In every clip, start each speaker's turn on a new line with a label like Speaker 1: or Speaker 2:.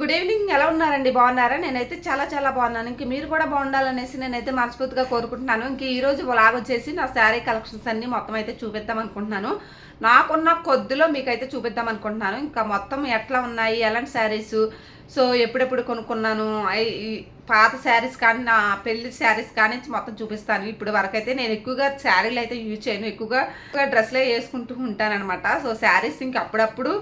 Speaker 1: Good evening. ఎలా ఉన్నారండి? బాగున్నారా? నేనైతే చాలా చాలా బాగున్నాను. ఇంక మీరు కూడా బాగుండాలనేసి నేనైతే మనస్ఫూర్తిగా కోరుకుంటున్నాను. ఇంక ఈరోజు బ్లాగ్ వచ్చేసి నా శారీ కలెక్షన్స్ అన్ని మొత్తం అయితే చూపిద్దాం అనుకుంటున్నాను. నాకున్న కొద్దిలో మీకైతే చూపిద్దాం అనుకుంటున్నాను. ఇంకా మొత్తం ఎట్లా ఉన్నాయి? ఎలాంటి శారీస్? సో ఎప్పుడెప్పుడు కొనుక్కున్నాను? పాత శారీస్ కానీ నా పెళ్ళి శారీస్ కానీ మొత్తం చూపిస్తాను. ఇప్పుడు వరకు అయితే నేను ఎక్కువగా శారీలు అయితే యూజ్ చేయను. ఎక్కువగా డ్రెస్లే వేసుకుంటూ ఉంటాను అనమాట సో శారీస్ ఇంక అప్పుడప్పుడు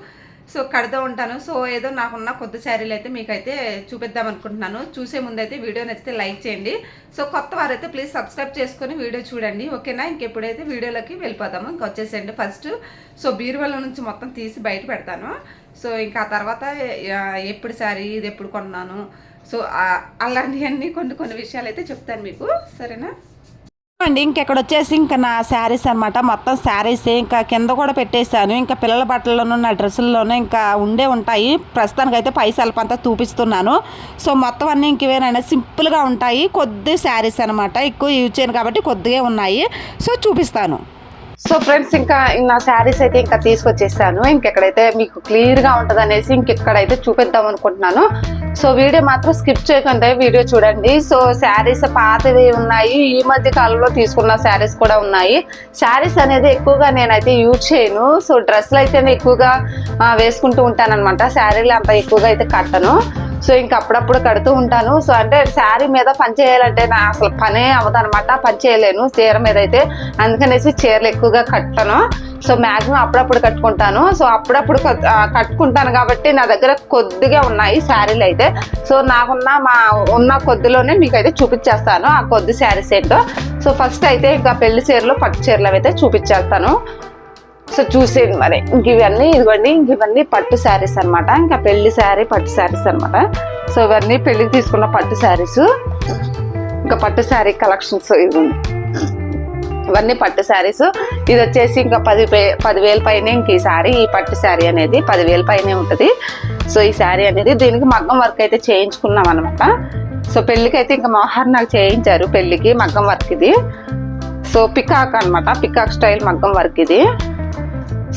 Speaker 1: సో కడుతూ ఉంటాను సో ఏదో నాకున్న కొత్త శారీలు అయితే మీకైతే చూపిద్దాం అనుకుంటున్నాను. చూసే ముందు అయితే వీడియో నచ్చితే లైక్ చేయండి. సో కొత్త వారైతే ప్లీజ్ సబ్స్క్రైబ్ చేసుకొని వీడియో చూడండి. ఓకేనా? ఇంకెప్పుడైతే వీడియోలోకి వెళ్ళిపోదాము ఇంకా వచ్చేసేయండి ఫస్ట్. సో బీరువాల నుంచి మొత్తం తీసి బయట పెడతాను. సో ఇంకా ఆ తర్వాత ఎప్పుడు శారీ ఇది ఎప్పుడు కొన్నాను. సో అలాంటివన్నీ కొన్ని కొన్ని విషయాలు అయితే చెప్తాను మీకు. సరేనా? అండి ఇంకెక్కడ వచ్చేసి ఇంకా నా శారీస్ అనమాట మొత్తం శారీస్ ఇంకా కింద కూడా పెట్టేశాను. ఇంకా పిల్లల బట్టల్లోనూ నా డ్రెస్సుల్లోనూ ఇంకా ఉండే ఉంటాయి. ప్రస్తుతానికి అయితే పై సెల్ఫ్ అంతా చూపిస్తున్నాను. సో మొత్తం అన్నీ ఇంకేవేనైనా సింపుల్గా ఉంటాయి. కొద్ది శారీస్ అనమాట ఎక్కువ యూజ్ చేయను కాబట్టి కొద్దిగా ఉన్నాయి. సో చూపిస్తాను. సో ఫ్రెండ్స్ ఇంకా నా శారీస్ అయితే ఇంకా తీసుకొచ్చేసాను. ఇంకెక్కడైతే మీకు క్లియర్గా ఉంటుంది అనేసి ఇంకెక్కడైతే చూపిద్దాం అనుకుంటున్నాను సో వీడియో మాత్రం స్కిప్ చేయకుండా వీడియో చూడండి. సో శారీస్ పాతవి ఉన్నాయి ఈ మధ్య కాలంలో తీసుకున్న శారీస్ కూడా ఉన్నాయి. శారీస్ అనేది ఎక్కువగా నేనైతే యూజ్ చేయను. సో డ్రెస్సులు అయితే నేను ఎక్కువగా వేసుకుంటూ ఉంటాననమాట శారీలు అంత ఎక్కువగా అయితే కట్టను. సో ఇంకా అప్పుడప్పుడు కడుతూ ఉంటాను. సో అంటే శారీ మీద పని చేయాలంటే నా అసలు పనే అవ్వదు అనమాట పని చేయలేను చీర మీద అయితే. అందుకనేసి చీరలు ఎక్కువగా కట్టను. సో మ్యాక్సిమం అప్పుడప్పుడు కట్టుకుంటాను. సో అప్పుడప్పుడు కట్టుకుంటాను కాబట్టి నా దగ్గర కొద్దిగా ఉన్నాయి శారీలు అయితే. సో నాకున్న మా ఉన్న కొద్దిలోనే మీకు అయితే చూపించేస్తాను ఆ కొద్ది శారీస్ ఏంటో సో ఫస్ట్ అయితే ఇంకా పెళ్ళి చీరలు పట్టు చీరలు అయితే చూపించేస్తాను. సో చూసేది మరి. ఇంక ఇవన్నీ ఇదిగోండి ఇంక ఇవన్నీ పట్టు శారీస్ అనమాట ఇంకా పెళ్ళి శారీ పట్టు శారీస్ అన్నమాట. సో ఇవన్నీ పెళ్ళికి తీసుకున్న పట్టు శారీస్. ఇంకా పట్టు శారీ కలెక్షన్స్ ఇది ఇవన్నీ పట్టు శారీస్. ఇది వచ్చేసి ఇంకా పది పదివేల పైన ఇంక ఈ శారీ ఈ పట్టు శారీ అనేది పదివేల పైనే ఉంటుంది. సో ఈ శారీ అనేది దీనికి మగ్గం వర్క్ అయితే చేయించుకున్నాం అనమాట సో పెళ్ళికి అయితే ఇంకా మోహర్ నాకు చేయించారు పెళ్ళికి మగ్గం వర్క్ ఇది. సో పికాక్ అనమాట పికాక్ స్టైల్ మగ్గం వర్క్ ఇది.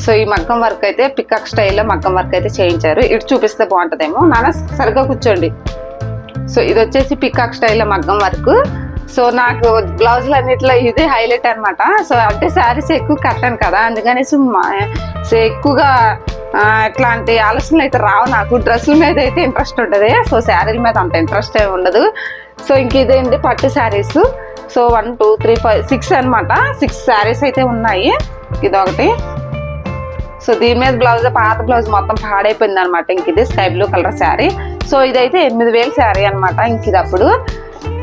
Speaker 1: సో ఈ మగ్గం వర్క్ అయితే పికాక్ స్టైల్లో మగ్గం వర్క్ అయితే చేయించారు. ఇటు చూపిస్తే బాగుంటుందేమో. నాన్న సరిగ్గా కూర్చోండి. సో ఇది వచ్చేసి పికాక్ స్టైల్లో మగ్గం వర్క్. సో నాకు బ్లౌజులు అన్నిట్లో ఇదే హైలైట్ అనమాట సో అంటే శారీస్ ఎక్కువ కట్టాను కదా అందుకనేసి సో ఎక్కువగా ఆ, ఇట్లాంటి ఆలోచనలు అయితే రావు నాకు. డ్రెస్సుల మీద అయితే ఇంట్రెస్ట్ ఉంటుంది సో శారీల మీద అంత ఇంట్రెస్ట్ ఏమి ఉండదు. సో ఇంక ఇదేంటి పట్టు saris. So one two three five six అనమాట సిక్స్ శారీస్ అయితే ఉన్నాయి. ఇదొకటి. సో దీని మీద బ్లౌజ్ పాత బ్లౌజ్ మొత్తం పాడైపోయింది అనమాట ఇంక ఇది sky blue colour sari. So ఇదైతే ఎనిమిది వేలు శారీ అనమాట ఇంక ఇది అప్పుడు.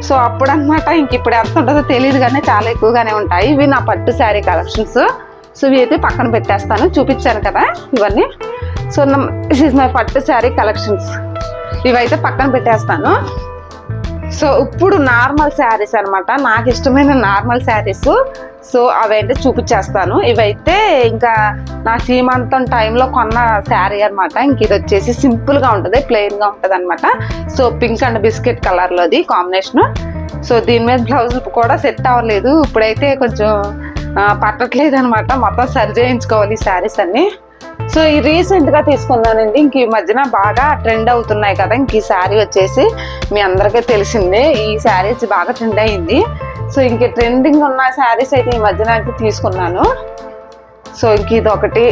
Speaker 1: సో అప్పుడు అనమాట ఇంక ఇప్పుడు ఎంత ఉంటుందో తెలియదు కానీ చాలా ఎక్కువగానే ఉంటాయి. ఇవి నా పట్టు శారీ కలెక్షన్స్. సో ఇవి అయితే పక్కన పెట్టేస్తాను. చూపించాను కదా ఇవన్నీ. సో దిస్ ఇస్ మై పట్టు శారీ కలెక్షన్స్. ఇవైతే పక్కన పెట్టేస్తాను. సో ఇప్పుడు నార్మల్ శారీస్ అన్నమాట. నాకు ఇష్టమైన నార్మల్ శారీస్ సో అవైతే చూపించేస్తాను. ఇవైతే ఇంకా నా సీమంతం టైంలో కొన్న శారీ అన్నమాట. ఇంక ఇది వచ్చేసి సింపుల్గా ఉంటుంది ప్లెయిన్గా ఉంటుంది అనమాట సో పింక్ అండ్ బిస్కెట్ కలర్లో అది కాంబినేషన్. సో దీని మీద బ్లౌజ్ కూడా సెట్ అవ్వలేదు. ఇప్పుడైతే కొంచెం పట్టట్లేదు అనమాట మొత్తం సరి చేయించుకోవాలి ఈ శారీస్ అన్ని. సో ఈ రీసెంట్గా తీసుకున్నానండి. ఇంక ఈ మధ్యన బాగా ట్రెండ్ అవుతున్నాయి కదా. ఇంక ఈ శారీ వచ్చేసి మీ అందరికీ తెలిసిందే. ఈ శారీస్ బాగా ట్రెండ్ అయింది. సో ఇంక ట్రెండింగ్ ఉన్న శారీస్ అయితే ఈ మధ్యన అయితే తీసుకున్నాను. సో ఇంక ఇది ఒకటి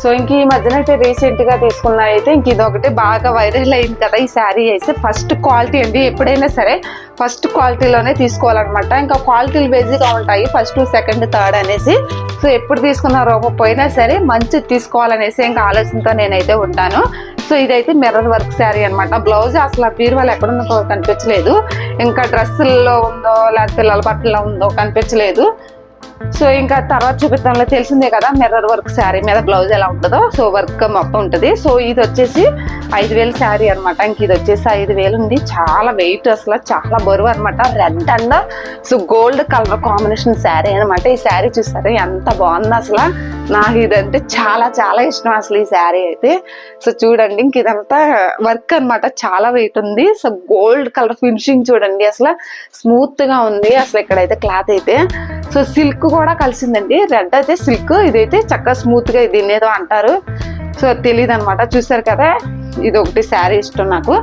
Speaker 1: సో ఇంక ఈ మధ్యన అయితే రీసెంట్గా తీసుకున్న అయితే ఇంక ఇది ఒకటి బాగా వైరల్ అయింది కదా ఈ శారీ అయితే. ఫస్ట్ క్వాలిటీ అండి ఎప్పుడైనా సరే ఫస్ట్ క్వాలిటీలోనే తీసుకోవాలన్నమాట. ఇంకా క్వాలిటీలు బేసిక్గా ఉంటాయి ఫస్ట్ సెకండ్ థర్డ్ అనేసి. సో ఎప్పుడు తీసుకున్న రూపం పోయినా సరే మంచిది తీసుకోవాలనేసి ఇంకా ఆలోచనతో నేనైతే ఉంటాను. సో ఇదైతే మిర్రర్ వర్క్ శారీ అనమాట బ్లౌజ్ అసలు ఆ బీరువాలు ఎక్కడుందో కనిపించలేదు. ఇంకా డ్రెస్సుల్లో ఉందో లేకపోతే పిల్లల బట్టల్లో ఉందో కనిపించలేదు. సో ఇంకా తర్వాత చూపిస్తాంలో తెలిసిందే కదా మిర్రర్ వర్క్ శారీ మీద బ్లౌజ్ ఎలా ఉంటుందో. సో వర్క్ మొత్తం ఉంటుంది. సో ఇది వచ్చేసి ఐదు వేలు శారీ అనమాట ఇంక ఇది వచ్చేసి ఐదు వేలు ఉంది. చాలా వెయిట్ అసలు చాలా బరువు అనమాట red and so gold colour combination sari అనమాట ఈ శారీ చూస్తారు ఎంత బాగుంది అసలు. నాకు ఇదంటే చాలా చాలా ఇష్టం అసలు ఈ శారీ అయితే. సో చూడండి ఇంక ఇదంతా వర్క్ అన్నమాట. చాలా వెయిట్ ఉంది. సో గోల్డ్ కలర్ ఫినిషింగ్ చూడండి అసలు. స్మూత్గా ఉంది అసలు ఇక్కడైతే క్లాత్ అయితే. సో సిల్క్ కూడా కలిసిందండి. రెడ్ అయితే సిల్క్ ఇదైతే చక్కగా స్మూత్గా దీన్ని ఏదో అంటారు.
Speaker 2: సో తెలియదు అనమాట చూసారు కదా? ఇది ఒకటి శారీ ఇష్టం నాకు.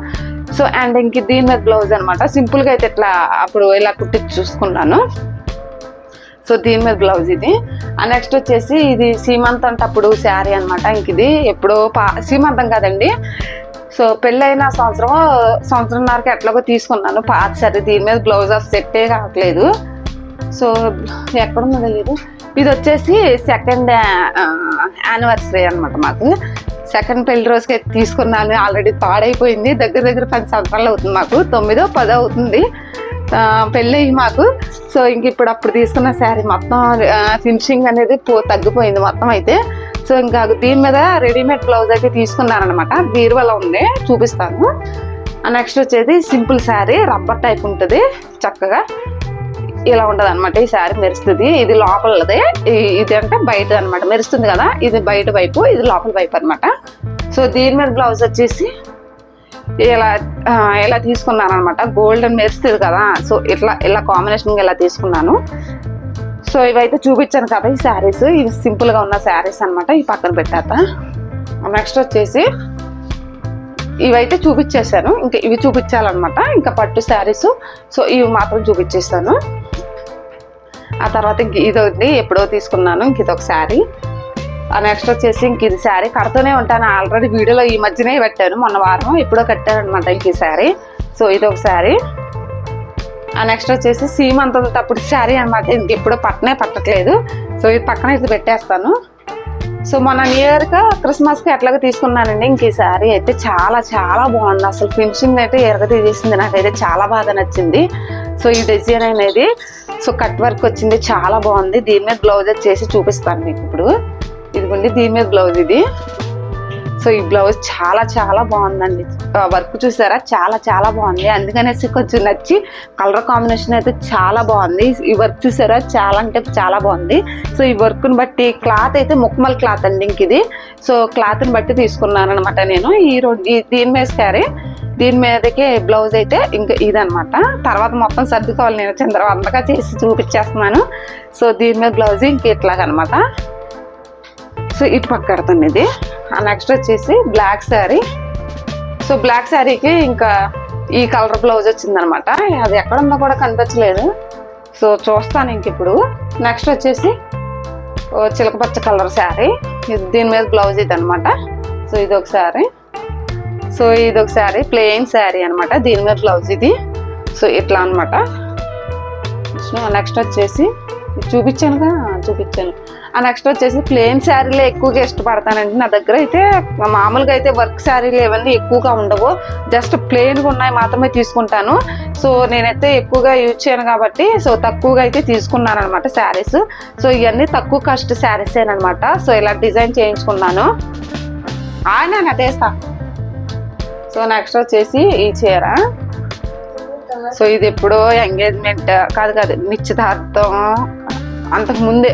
Speaker 2: సో అండ్ ఇంక దీని మీద బ్లౌజ్ అనమాట సింపుల్గా అయితే ఇట్లా అప్పుడు ఇలా కుట్టి చూసుకున్నాను. సో దీని మీద బ్లౌజ్ ఇది. నెక్స్ట్ వచ్చేసి ఇది సీమంత్ అప్పుడు శారీ అనమాట ఇంక ఇది ఎప్పుడో పా సీమంతం కాదండి. సో పెళ్ళైన సంవత్సరం సంవత్సరంన్నరకి ఎట్లాగో తీసుకున్నాను. పాత సరే దీని మీద బ్లౌజ్ ఆఫ్ సెట్టే కావట్లేదు. సో ఎక్కడుందో తెలియదు ఇది వచ్చేసి సెకండ్ యానివర్సరీ అనమాట మాకు. సెకండ్ పెళ్ళి రోజుకి అయితే తీసుకున్నాను. ఆల్రెడీ పాడైపోయింది. దగ్గర దగ్గర పది సంవత్సరాలు అవుతుంది మాకు. తొమ్మిదో పదో అవుతుంది. పెళ్ళి పెళ్ళయి మాకు. సో ఇంక ఇప్పుడు అప్పుడు తీసుకున్న శారీ మొత్తం ఫినిషింగ్ అనేది పో తగ్గిపోయింది మొత్తం అయితే. సో ఇంకా దీని మీద రెడీమేడ్ బ్లౌజ్ అయితే తీసుకున్నారనమాట బీరువాలో ఉంది. చూపిస్తాను. నెక్స్ట్ వచ్చేది సింపుల్ శారీ. రబ్బర్ టైప్ ఉంటుంది. చక్కగా. ఇలా ఉంటుంది అనమాట ఈ శారీ మెరుస్తుంది. ఇది లోపలదే. ఇది అంటే బయట అనమాట మెరుస్తుంది కదా? ఇది బయట వైపు ఇది లోపల వైపు అనమాట సో దీని మీద బ్లౌజ్ వచ్చేసి ఇలా ఇలా తీసుకున్నాను అనమాట గోల్డెన్ మెరుస్తుంది కదా? సో ఇట్లా ఇలా కాంబినేషన్ ఇలా తీసుకున్నాను. సో ఇవైతే చూపించాను కదా ఈ శారీస్. ఇవి సింపుల్గా ఉన్న శారీస్ అన్నమాట. ఈ పక్కన పెట్టాక నెక్స్ట్ వచ్చేసి ఇవైతే చూపించేశాను. ఇంకా ఇవి చూపించాలన్నమాట. ఇంకా పట్టు శారీస్. సో ఇవి మాత్రం చూపించేస్తాను. ఆ తర్వాత ఇంక ఇది ఎప్పుడో తీసుకున్నాను ఇంక ఇది ఒక శారీ. ఆ నెక్స్ట్ వచ్చేసి ఇంక ఇది శారీ. కడుతూనే ఉంటాను ఆల్రెడీ వీడియోలో ఈ మధ్యనే పెట్టాను మొన్న వారం ఎప్పుడో కట్టాను అనమాట ఇంక ఈ శారీ. సో ఇది ఒక శారీ. ఆ నెక్స్ట్ వచ్చేసి సీమంతప్పుడు శారీ అనమాట ఇంక ఎప్పుడో పట్టనే పట్టట్లేదు. సో ఇది పక్కన ఇది పెట్టేస్తాను. సో మొన్న న్యూ ఇయర్గా క్రిస్మస్కి ఎట్లాగో తీసుకున్నానండి ఇంక ఈ శారీ. అయితే చాలా చాలా బాగుంది. అసలు ఫినిషింగ్ అయితే ఎరగ తీసేసింది. నాకైతే చాలా బాగా నచ్చింది. సో ఈ డిజైన్ అనేది సో కట్ వర్క్ వచ్చింది చాలా బాగుంది. దీని మీద బ్లౌజ్ చేసి చూపిస్తాను మీకు ఇప్పుడు. ఇదిగోండి దీని మీద బ్లౌజ్ ఇది. సో ఈ బ్లౌజ్ చాలా చాలా బాగుందండి. వర్క్ చూసారా? చాలా చాలా బాగుంది. అందుకనేసి కొంచెం నచ్చి కలర్ కాంబినేషన్ అయితే చాలా బాగుంది. ఈ వర్క్ చూసారా? చాలా అంటే చాలా బాగుంది. సో ఈ వర్క్ని బట్టి క్లాత్ అయితే ముక్మల్ క్లాత్ అండి ఇంక ఇది. సో క్లాత్ని బట్టి తీసుకున్నాను అనమాట నేను. ఈ రోజు దీని మీద శారీ దీని మీదకి బ్లౌజ్ అయితే ఇంకా ఇదనమాట తర్వాత మొత్తం సర్దుకోవాలి నేను. చంద్రవంతగా చేసి చూపించేస్తున్నాను. సో దీని మీద బ్లౌజ్ ఇంక ఇట్లాగనమాట సో ఇటు పక్క కడుతుంది ఇది. నెక్స్ట్ వచ్చేసి బ్లాక్ శారీ సో బ్లాక్ శారీకి ఇంకా ఈ కలర్ బ్లౌజ్ వచ్చిందనమాట. అది ఎక్కడ ఉందో కూడా కనిపించలేదు. సో చూస్తాను ఇంక ఇప్పుడు. నెక్స్ట్ వచ్చేసి ఓ చిలకపచ్చ కలర్ శారీ. ఇది దీని మీద బ్లౌజ్ ఇది అనమాట సో ఇది ఒక శారీ. సో ఇది ఒక శారీ ప్లెయిన్ శారీ అనమాట. దీని మీద బ్లౌజ్ ఇది. సో ఇట్లా అనమాట. నెక్స్ట్ వచ్చేసి చూపించాను చూపించానుగా? చూపించాను. నెక్స్ట్ వచ్చేసి ప్లెయిన్ శారీలే ఎక్కువగా ఇష్టపడతానండి. నా దగ్గర అయితే మామూలుగా అయితే వర్క్ శారీలు ఇవన్నీ ఎక్కువగా ఉండవు. జస్ట్ ప్లెయిన్గా ఉన్నాయి మాత్రమే తీసుకుంటాను. సో నేనైతే ఎక్కువగా యూజ్ చేయను కాబట్టి సో తక్కువగా అయితే తీసుకున్నాను అనమాట శారీస్. సో ఇవన్నీ తక్కువ కాస్ట్ శారీస్ అనమాట సో ఇలా డిజైన్ చేయించుకున్నాను. ఆయన అదేస్తా సో నెక్స్ట్ వచ్చేసి ఈ చీర. సో ఇది ఎప్పుడో ఎంగేజ్మెంట్ కాదు కాదు నిశ్చితార్థం అంతకు ముందే.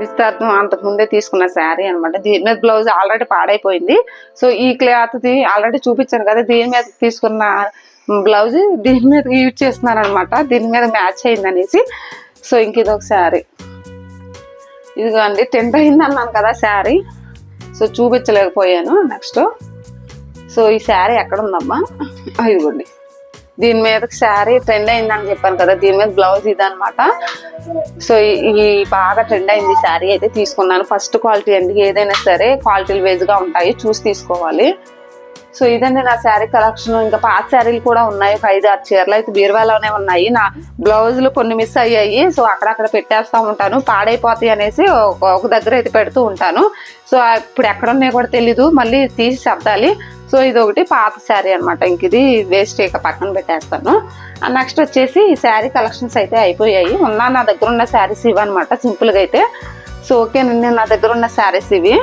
Speaker 2: నిశ్చితార్థం అంతకు ముందే తీసుకున్న శారీ అనమాట దీని మీద బ్లౌజ్ ఆల్రెడీ పాడైపోయింది. సో ఈ క్లాత్ది ఆల్రెడీ చూపించాను కదా దీని మీద తీసుకున్న బ్లౌజ్ దీని మీద యూజ్ చేస్తున్నాను అనమాట దీని మీద మ్యాచ్ అయింది అనేసి. సో ఇంక ఇది ఒక శారీ. ఇదిగోండి టెంట్ అయింది అన్నాను కదా శారీ. సో చూపించలేకపోయాను నెక్స్ట్. సో ఈ శారీ ఎక్కడ ఉందమ్మా? ఇదిగోండి. దీని మీద శారీ ట్రెండ్ అయిందని చెప్పాను కదా దీని మీద బ్లౌజ్ ఇదనమాట సో ఈ- ఈ బాగా ట్రెండ్ అయింది శారీ అయితే తీసుకున్నాను. ఫస్ట్ క్వాలిటీ అండి. ఏదైనా సరే క్వాలిటీలు వేజ్గా ఉంటాయి. చూసి తీసుకోవాలి. సో ఇదండి నా శారీ కలెక్షన్. ఇంకా పాత శారీలు కూడా ఉన్నాయి. ఒక ఐదు ఆరు చీరలు అయితే బీరువాలోనే ఉన్నాయి. నా బ్లౌజులు కొన్ని మిస్ అయ్యాయి. సో అక్కడక్కడ పెట్టేస్తూ ఉంటాను. పాడైపోతాయి అనేసి ఒక ఒక దగ్గర అయితే పెడుతూ ఉంటాను. సో ఇప్పుడు ఎక్కడ ఉన్నాయో కూడా తెలీదు. మళ్ళీ తీసి చెప్పాలి సో ఇది ఒకటి పాత శారీ అనమాట ఇంక ఇది వేస్ట్ ఇక పక్కన పెట్టేస్తాను. నెక్స్ట్ వచ్చేసి ఈ శారీ కలెక్షన్స్ అయితే అయిపోయాయి. ఉన్న నా దగ్గర ఉన్న శారీస్ ఇవి అనమాట సింపుల్గా అయితే. సో ఓకేనండి నా దగ్గర ఉన్న శారీస్ ఇవి.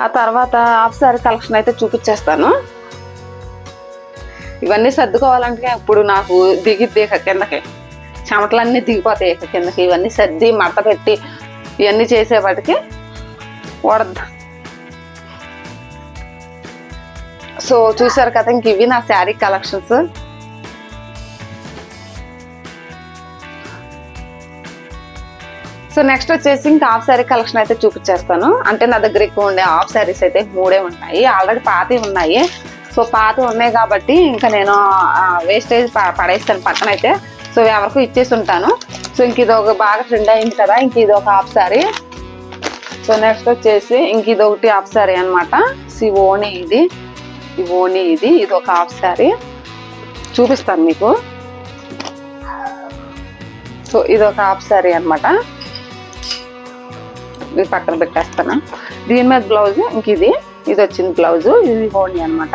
Speaker 2: ఆ తర్వాత హాఫ్ సారీ కలెక్షన్ అయితే చూపించేస్తాను. ఇవన్నీ సర్దుకోవాలంటే ఇప్పుడు నాకు దిగిద్ది ఇక కిందకి. చెమటలన్నీ దిగిపోతాయి ఇక కిందకి. ఇవన్నీ సర్ది మడత పెట్టి ఇవన్నీ చేసేవాటికి వడద్దు. సో చూసారు కదా ఇంక ఇవి నా శారీ కలెక్షన్స్. సో నెక్స్ట్ వచ్చేసి ఇంకా హాఫ్ శారీ కలెక్షన్ అయితే చూపించేస్తాను. అంటే నా దగ్గర ఎక్కువ ఉండే హాఫ్ శారీస్ అయితే మూడే ఉన్నాయి. ఆల్రెడీ పాతవి ఉన్నాయి. సో పాత ఉన్నాయి కాబట్టి ఇంకా నేను వేస్టేజ్ పడేస్తాను పక్కన అయితే సో ఎవరికి ఇచ్చేసి ఉంటాను సో ఇంక ఇది ఒక బాగా ట్రెండ్ అయింది కదా ఇంక ఇది ఒక హాఫ్ శారీ సో నెక్స్ట్ వచ్చేసి ఇంక ఇది ఒకటి హాఫ్ శారీ అనమాట సి ఓణి ఇది. ఈ ఓణి ఇది ఇది ఒక హాఫ్ శారీ చూపిస్తాను మీకు. సో ఇది ఒక హాఫ్ శారీ అనమాట ఇది పక్కన పెట్టేస్తాను. దీని మీద బ్లౌజ్ ఇంక ఇది ఇది వచ్చింది బ్లౌజ్ ఇది ఓణి అనమాట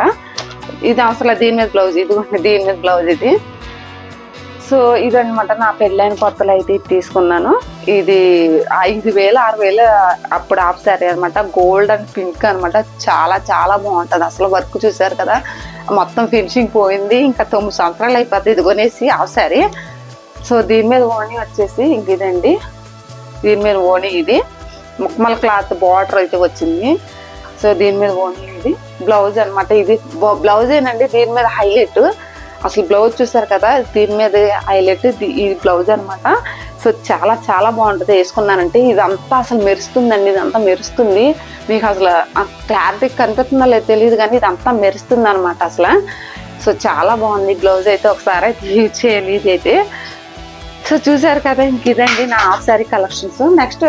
Speaker 2: ఇది అవసరం దీని మీద బ్లౌజ్ ఇది దీని మీద బ్లౌజ్ ఇది. సో ఇదన్నమాట నా పెళ్ళైన కొత్తలు అయితే ఇది తీసుకున్నాను. ఇది ఐదు వేలు ఆరు వేలు అప్పుడు ఆఫ్ శారీ అనమాట గోల్డ్ అండ్ పింక్ అనమాట చాలా చాలా బాగుంటుంది. అసలు వర్క్ చూసారు కదా? మొత్తం ఫినిషింగ్ పోయింది. ఇంకా తొమ్మిది సంవత్సరాలు అయిపోతుంది ఇది కొనేసి ఆఫ్ శారీ. సో దీని మీద ఓణి వచ్చేసి ఇంక ఇదండి. దీని మీద ఓణి ఇది. ముక్కమల క్లాత్ బార్డర్ అయితే వచ్చింది. సో దీని మీద ఓణి ఇది బ్లౌజ్ అనమాట ఇది బ్లౌజ్ ఏనండి దీని మీద హైలైట్. అసలు బ్లౌజ్ చూసారు కదా దీని మీద హైలైట్ ఇది బ్లౌజ్ అనమాట సో చాలా చాలా బాగుంటుంది. వేసుకున్నానంటే ఇదంతా అసలు మెరుస్తుందండి ఇదంతా మెరుస్తుంది. మీకు అసలు క్లారిటీ కనిపిస్తుందో లేదో తెలియదు కానీ ఇదంతా మెరుస్తుంది అనమాట అసలు. సో చాలా బాగుంది బ్లౌజ్ అయితే. ఒకసారి అయితే యూజ్ చేయాలి ఇది అయితే సో చూసారు కదా ఇంక ఇదండి నా హాఫ్ శారీ కలెక్షన్స్. నెక్స్ట్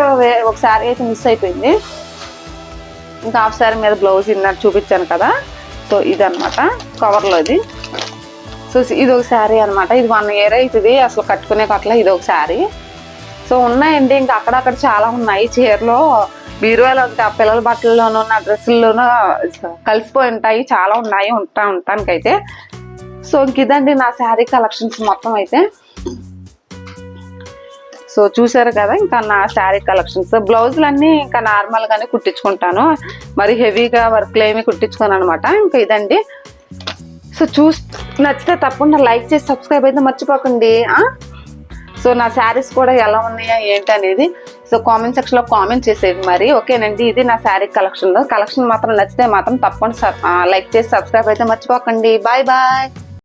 Speaker 2: ఒక శారీ అయితే మిస్ అయిపోయింది. ఇంకా హాఫ్ శారీ మీద బ్లౌజ్ ఇన్నర్ చూపించాను కదా. సో ఇదనమాట కవర్లో ఇది. సో ఇది ఒక శారీ అనమాట ఇది వన్ ఇయర్ అవుతుంది అసలు కట్టుకునే పట్ల ఇది ఒక శారీ సో ఉన్నాయండి ఇంకా అక్కడక్కడ చాలా ఉన్నాయి. చీరలో బీరువాలో ఆ పిల్లల బట్టల్లోనూ నా డ్రెస్సుల్లోనూ కలిసిపోయి ఉంటాయి చాలా ఉన్నాయి. ఉంటా ఉంటానికైతే. సో ఇంక ఇదండి నా శారీ కలెక్షన్స్ మొత్తం అయితే. సో చూసారు కదా ఇంకా నా శారీ కలెక్షన్స్. బ్లౌజులు అన్నీ ఇంకా నార్మల్గానే కుట్టించుకుంటాను. మరి హెవీగా వర్క్లు ఏమి కుట్టించుకోను అనమాట ఇంకా ఇదండి. సో చూస్ నచ్చితే తప్పకుండా లైక్ చేసి సబ్స్క్రైబ్ అయితే మర్చిపోకండి. సో నా శారీస్ కూడా ఎలా ఉన్నాయా ఏంటి అనేది. సో కామెంట్ సెక్షన్లో కామెంట్ చేసేది మరి. ఓకేనండి ఇది నా శారీ కలెక్షన్. కలెక్షన్ మాత్రం నచ్చితే మాత్రం తప్పకుండా లైక్ చేసి సబ్స్క్రైబ్ అయితే మర్చిపోకండి. Bye bye